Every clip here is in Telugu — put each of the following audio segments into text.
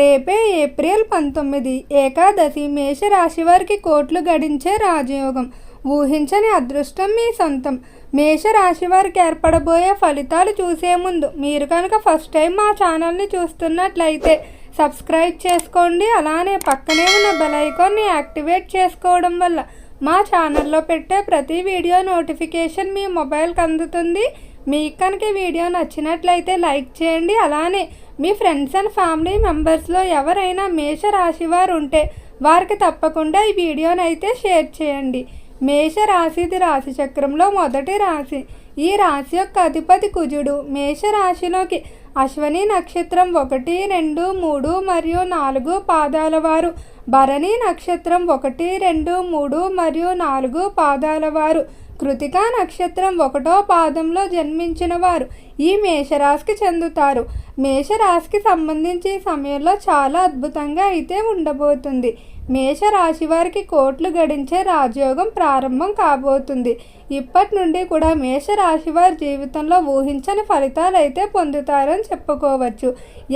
రేపే ఏప్రిల్ పంతొమ్మిది ఏకాదశి మేషరాశి వారికి కోట్లు గడించే రాజయోగం. ఊహించని అదృష్టం మీ సొంతం. మేషరాశి వారికి ఏర్పడబోయే ఫలితాలు చూసే ముందు మీరు కనుక ఫస్ట్ టైం మా ఛానల్ని చూస్తున్నట్లయితే సబ్స్క్రైబ్ చేసుకోండి. అలానే పక్కనే ఉన్న బెల్ ఐకాన్ని యాక్టివేట్ చేసుకోవడం వల్ల మా ఛానల్లో పెట్టే ప్రతి వీడియో నోటిఫికేషన్ మీ మొబైల్కి అందుతుంది. మీకు కనుక వీడియో నచ్చినట్లయితే లైక్ చేయండి. అలానే మీ ఫ్రెండ్స్ అండ్ ఫ్యామిలీ మెంబర్స్లో ఎవరైనా మేషరాశి వారు ఉంటే వారికి తప్పకుండా ఈ వీడియోనైతే అయితే షేర్ చేయండి. మేష రాశిది రాశి చక్రంలో మొదటి రాశి. ఈ రాశి యొక్క అధిపతి కుజుడు. మేష రాశిలోకి అశ్వని నక్షత్రం ఒకటి రెండు మూడు మరియు నాలుగు పాదాల వారు. భరణి నక్షత్రం ఒకటి రెండు మూడు మరియు నాలుగు పాదాల వారు. కృతికా నక్షత్రం ఒకటో పాదంలో జన్మించిన వారు. ఈ మేషరాశికి చెందుతారు. మేషరాశికి సంబంధించి ఈ సమయంలో చాలా అద్భుతంగా అయితే ఉండబోతుంది. మేషరాశి వారికి కోట్లు గడించే రాజయోగం ప్రారంభం కాబోతుంది. ఇప్పటి నుండి కూడా మేషరాశి వారి జీవితంలో ఊహించని ఫలితాలు అయితే పొందుతారని చెప్పుకోవచ్చు.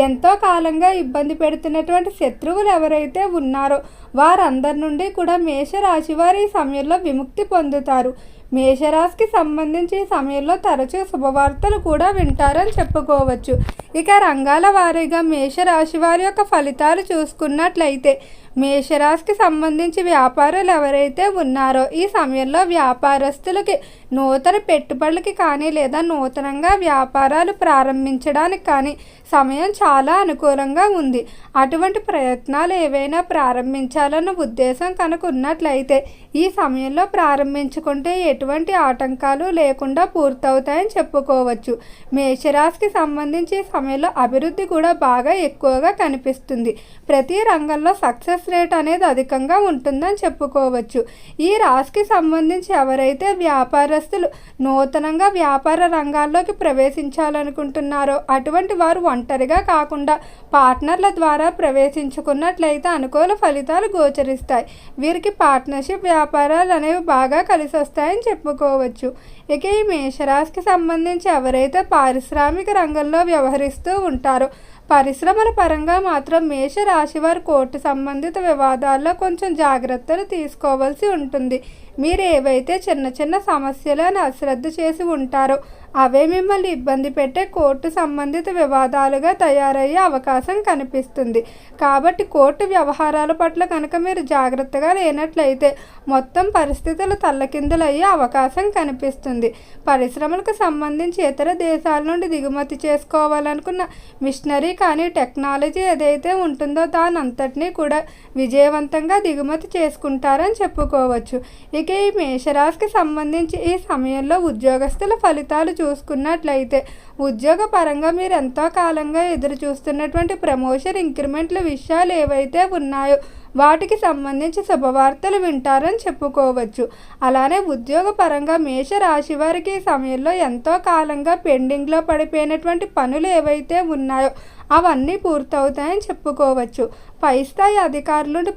ఎంతో కాలంగా ఇబ్బంది పెడుతున్నటువంటి శత్రువులు ఎవరైతే ఉన్నారో వారందరి నుండి కూడా మేషరాశి వారి ఈ సమయంలో విముక్తి పొందుతారు. మేషరాశికి సంబంధించి ఈ సమయంలో తరచూ శుభవార్తలు కూడా వింటారని చెప్పుకోవచ్చు. ఇక రంగాల వారీగా మేషరాశి వారి యొక్క ఫలితాలు చూసుకున్నట్లయితే మేషరాశికి సంబంధించి వ్యాపారులు ఎవరైతే ఉన్నారో ఈ సమయంలో వ్యాపారస్తులకి నూతన పెట్టుబడులకి కానీ లేదా నూతనంగా వ్యాపారాలు ప్రారంభించడానికి కానీ సమయం చాలా అనుకూలంగా ఉంది. అటువంటి ప్రయత్నాలు ఏవైనా ప్రారంభించాలన్న ఉద్దేశం కనుక ఉన్నట్లయితే ఈ సమయంలో ప్రారంభించుకుంటే ఎటువంటి ఆటంకాలు లేకుండా పూర్తవుతాయని చెప్పుకోవచ్చు. మేషరాశికి సంబంధించి సమయంలో అభివృద్ధి కూడా బాగా ఎక్కువగా కనిపిస్తుంది. ప్రతి రంగంలో సక్సెస్ రేట్ అనేది అధికంగా ఉంటుందని చెప్పుకోవచ్చు. ఈ రాశికి సంబంధించి ఎవరైతే వ్యాపారస్తులు నూతనంగా వ్యాపార రంగాల్లోకి ప్రవేశించాలనుకుంటున్నారో అటువంటి వారు ఒంటరిగా కాకుండా పార్ట్నర్ల ద్వారా ప్రవేశించుకున్నట్లయితే అనుకూల ఫలితాలు గోచరిస్తాయి. వీరికి పార్ట్నర్షిప్ వ్యాపారాలు అనేవి బాగా కలిసి వస్తాయని చెప్పుకోవచ్చు. ఇక ఈ మేషరాశికి సంబంధించి ఎవరైతే పారిశ్రామిక రంగంలో వ్యవహరిస్తూ ఉంటారో పరిశ్రమల పరంగా మాత్రం మేష రాశివారు కోర్టు సంబంధిత వివాదాల్లో కొంచెం జాగ్రత్తలు తీసుకోవాల్సి ఉంటుంది. మీరు ఏవైతే చిన్న చిన్న సమస్యలను అశ్రద్ధ చేసి ఉంటారో అవే మిమ్మల్ని ఇబ్బంది పెట్టే కోర్టు సంబంధిత వివాదాలుగా తయారయ్యే అవకాశం కనిపిస్తుంది. కాబట్టి కోర్టు వ్యవహారాల పట్ల కనుక మీరు జాగ్రత్తగా లేనట్లయితే మొత్తం పరిస్థితులు తల్లకిందులయ్యే అవకాశం కనిపిస్తుంది. పరిశ్రమలకు సంబంధించి ఇతర దేశాల నుండి దిగుమతి చేసుకోవాలనుకున్న మిషనరీ కానీ టెక్నాలజీ ఏదైతే ఉంటుందో దాని అంతటినీ కూడా విజయవంతంగా దిగుమతి చేసుకుంటారని చెప్పుకోవచ్చు. ఇక ఈ మేషరాశికి సంబంధించి ఈ సమయంలో ఉద్యోగస్తుల ఫలితాలు చూసుకున్నట్లయితే ఉద్యోగ పరంగా మీరు ఎంతో కాలంగా ఎదురు చూస్తున్నటువంటి ప్రమోషన్ ఇంక్రిమెంట్ల విషయాలు ఏవైతే ఉన్నాయో వాటికి సంబంధించి శుభవార్తలు వింటారని చెప్పుకోవచ్చు. అలానే ఉద్యోగ పరంగా మేష రాశి వారికి ఈ సమయంలో ఎంతో కాలంగా పెండింగ్లో పడిపోయినటువంటి పనులు ఏవైతే ఉన్నాయో అవన్నీ పూర్తవుతాయని చెప్పుకోవచ్చు. పై స్థాయి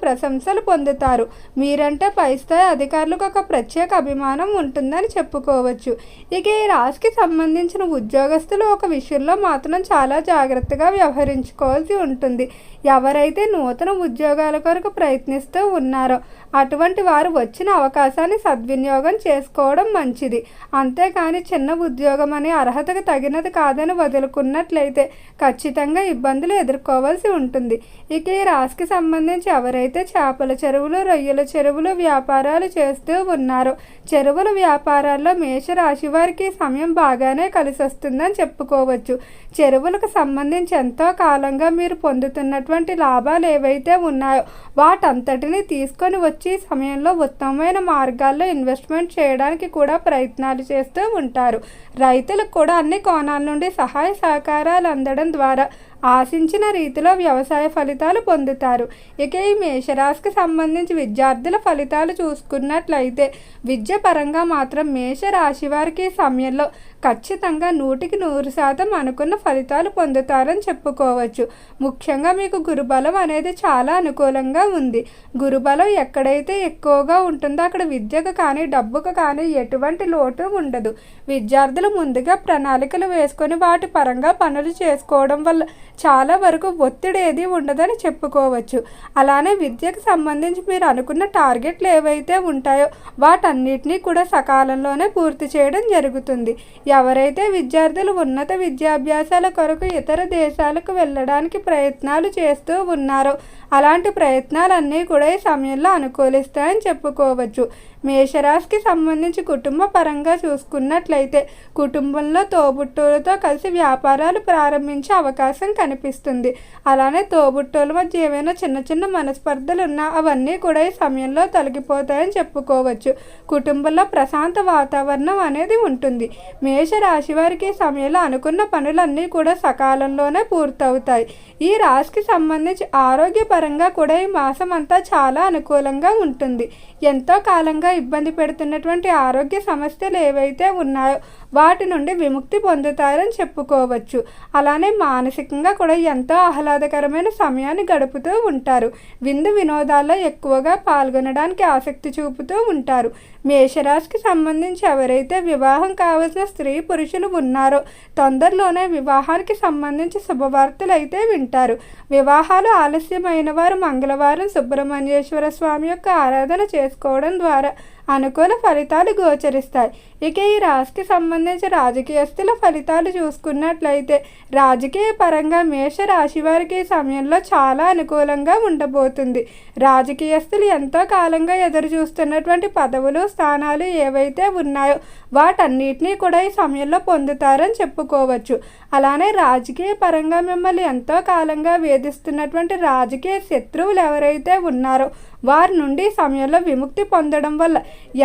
ప్రశంసలు పొందుతారు. మీరంటే పై స్థాయి అధికారులకు ఒక ప్రత్యేక అభిమానం ఉంటుందని చెప్పుకోవచ్చు. ఇక ఈ రాశికి సంబంధించిన ఉద్యోగస్తులు ఒక విషయంలో మాత్రం చాలా జాగ్రత్తగా వ్యవహరించుకోవాల్సి ఉంటుంది. ఎవరైతే నూతన ఉద్యోగాల కొరకు ప్రయత్నిస్తూ ఉన్నారో అటువంటి వారు వచ్చిన అవకాశాన్ని సద్వినియోగం చేసుకోవడం మంచిది. అంతేకాని చిన్న ఉద్యోగం అనే అర్హతకు తగినది కాదని వదులుకున్నట్లయితే ఖచ్చితంగా ఇబ్బందులు ఎదుర్కోవాల్సి ఉంటుంది. ఇక ఈ రాశికి సంబంధించి ఎవరైతే చేపల చెరువులు రొయ్యల చెరువులు వ్యాపారాలు చేస్తూ ఉన్నారో చెరువుల వ్యాపారాల్లో మేషరాశి వారికి సమయం బాగానే కలిసి వస్తుందని చెప్పుకోవచ్చు. చెరువులకు సంబంధించి ఎంతో కాలంగా మీరు పొందుతున్నటువంటి లాభాలు ఏవైతే ఉన్నాయో వాటంతటిని తీసుకొని వచ్చి సమయంలో ఉత్తమమైన మార్గాల్లో ఇన్వెస్ట్మెంట్ చేయడానికి కూడా ప్రయత్నాలు చేస్తూ ఉంటారు. రైతులకు కూడా అన్ని కోణాల నుండి సహాయ సహకారాలు అందడం ద్వారా ఆశించిన రీతిలో వ్యవసాయ ఫలితాలు పొందుతారు. ఇక ఈ మేషరాశికి సంబంధించి విద్యార్థుల ఫలితాలు చూసుకున్నట్లయితే విద్య పరంగా మాత్రం మేషరాశి వారికి ఈ సమయంలో ఖచ్చితంగా నూటికి నూరు శాతం అనుకున్న ఫలితాలు పొందుతారని చెప్పుకోవచ్చు. ముఖ్యంగా మీకు గురుబలం అనేది చాలా అనుకూలంగా ఉంది. గురుబలం ఎక్కడైతే ఎక్కువగా ఉంటుందో అక్కడ విద్యకు కానీ డబ్బుకు కానీ ఎటువంటి లోటు ఉండదు. విద్యార్థులు ముందుగా ప్రణాళికలు వేసుకొని వాటి పరంగా పనులు చేసుకోవడం వల్ల చాలా వరకు ఒత్తిడి ఏది ఉండదని చెప్పుకోవచ్చు. అలానే విద్యకు సంబంధించి మీరు అనుకున్న టార్గెట్లు ఏవైతే ఉంటాయో వాటన్నిటినీ కూడా సకాలంలోనే పూర్తి చేయడం జరుగుతుంది. ఎవరైతే విద్యార్థులు ఉన్నత విద్యాభ్యాసాల కొరకు ఇతర దేశాలకు వెళ్ళడానికి ప్రయత్నాలు చేస్తూ ఉన్నారో అలాంటి ప్రయత్నాలన్నీ కూడా ఈ సమయంలో అనుకూలిస్తాయని చెప్పుకోవచ్చు. మేషరాశికి సంబంధించి కుటుంబ పరంగా చూసుకున్నట్లయితే కుటుంబంలో తోబుట్టులతో కలిసి వ్యాపారాలు ప్రారంభించే అవకాశం కనిపిస్తుంది. అలానే తోబుట్టోల మధ్య ఏమైనా చిన్న చిన్న మనస్పర్ధలు ఉన్నా అవన్నీ కూడా ఈ సమయంలో తొలగిపోతాయని చెప్పుకోవచ్చు. కుటుంబంలో ప్రశాంత వాతావరణం అనేది ఉంటుంది. మేషరాశి వారికి ఈ సమయంలో అనుకున్న పనులన్నీ కూడా సకాలంలోనే పూర్తవుతాయి. ఈ రాశికి సంబంధించి ఆరోగ్యపరంగా కూడా ఈ మాసం అంతా చాలా అనుకూలంగా ఉంటుంది. ఎంతో కాలంగా ఇబ్బంది పెడుతున్నటువంటి ఆరోగ్య సమస్యలు ఏవైతే ఉన్నాయో వాటి నుండి విముక్తి పొందుతారని చెప్పుకోవచ్చు. అలానే మానసికంగా కూడా ఎంతో ఆహ్లాదకరమైన సమయాన్ని గడుపుతూ ఉంటారు. విందు వినోదాల్లో ఎక్కువగా పాల్గొనడానికి ఆసక్తి చూపుతూ ఉంటారు. మేషరాశికి సంబంధించి ఎవరైతే వివాహం కావలసిన స్త్రీ పురుషులు ఉన్నారో తొందరలోనే వివాహానికి సంబంధించి శుభవార్తలు అయితే వింటారు. వివాహాలు ఆలస్యమైన వారు మంగళవారం సుబ్రహ్మణ్యేశ్వర స్వామి యొక్క ఆరాధన చేసుకోవడం ద్వారా అనుకూల ఫలితాలు గోచరిస్తాయి. ఇక ఈ రాశికి సంబంధించి రాజకీయస్తుల ఫలితాలు చూసుకున్నట్లయితే రాజకీయ పరంగా మేష రాశి వారికి ఈ సమయంలో చాలా అనుకూలంగా ఉండబోతుంది. రాజకీయస్తులు ఎంతో కాలంగా ఎదురు చూస్తున్నటువంటి పదవులు స్థానాలు ఏవైతే ఉన్నాయో వాటన్నిటినీ కూడా ఈ సమయంలో పొందుతారని చెప్పుకోవచ్చు. అలానే రాజకీయ పరంగా మిమ్మల్ని ఎంతో కాలంగా వేధిస్తున్నటువంటి రాజకీయ శత్రువులు ఎవరైతే ఉన్నారో వారి నుండి సమయంలో విముక్తి పొందడం వల్ల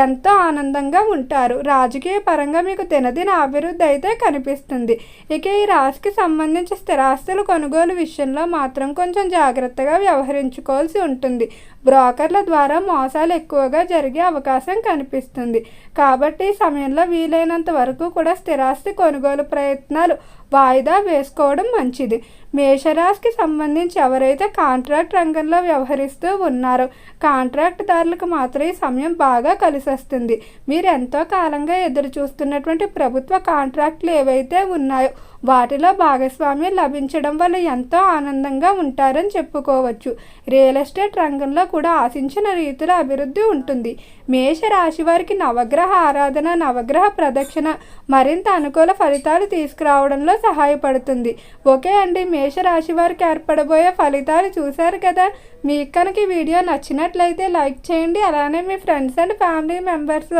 ఎంతో ఆనందంగా ఉంటారు. రాజకీయ పరంగా మీకు దినదిన అభివృద్ధి అయితే కనిపిస్తుంది. ఇక ఈ రాశికి సంబంధించి స్థిరాస్తులు కొనుగోలు విషయంలో మాత్రం కొంచెం జాగ్రత్తగా వ్యవహరించుకోవాల్సి ఉంటుంది. బ్రోకర్ల ద్వారా మోసాలు ఎక్కువగా జరిగే అవకాశం కనిపిస్తుంది. కాబట్టి ఈ సమయంలో వీలైనంత వరకు కూడా స్థిరాస్తి కొనుగోలు ప్రయత్నాలు వాయిదా వేసుకోవడం మంచిది. మేషరాశికి సంబంధించి ఎవరైతే కాంట్రాక్ట్ రంగంలో వ్యవహరిస్తూ ఉన్నారో కాంట్రాక్ట్దారులకు మాత్రం ఈ సమయం బాగా కలిసొస్తుంది. మీరు ఎంతో కాలంగా ఎదురు చూస్తున్నటువంటి ప్రభుత్వ కాంట్రాక్ట్లు ఏవైతే ఉన్నాయో వాటిలో భాగస్వామ్యం లభించడం వల్ల ఎంతో ఆనందంగా ఉంటారని చెప్పుకోవచ్చు. రియల్ ఎస్టేట్ రంగంలో కూడా ఆశించిన రీతిలో అభివృద్ధి ఉంటుంది. మేష రాశి వారికి నవగ్రహ ఆరాధన నవగ్రహ ప్రదక్షిణ మరింత అనుకూల ఫలితాలు తీసుకురావడంలో సహాయపడుతుంది. ఓకే అండి మేషరాశి వారికి ఏర్పడబోయే ఫలితాలు చూశారు కదా? మీకు కనుక ఈ వీడియో నచ్చినట్లయితే లైక్ చేయండి. అలానే మీ ఫ్రెండ్స్ అండ్ ఫ్యామిలీ మెంబర్స్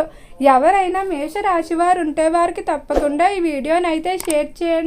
ఎవరైనా మేషరాశి వారు ఉంటే వారికి తప్పకుండా ఈ వీడియోనైతే అయితే షేర్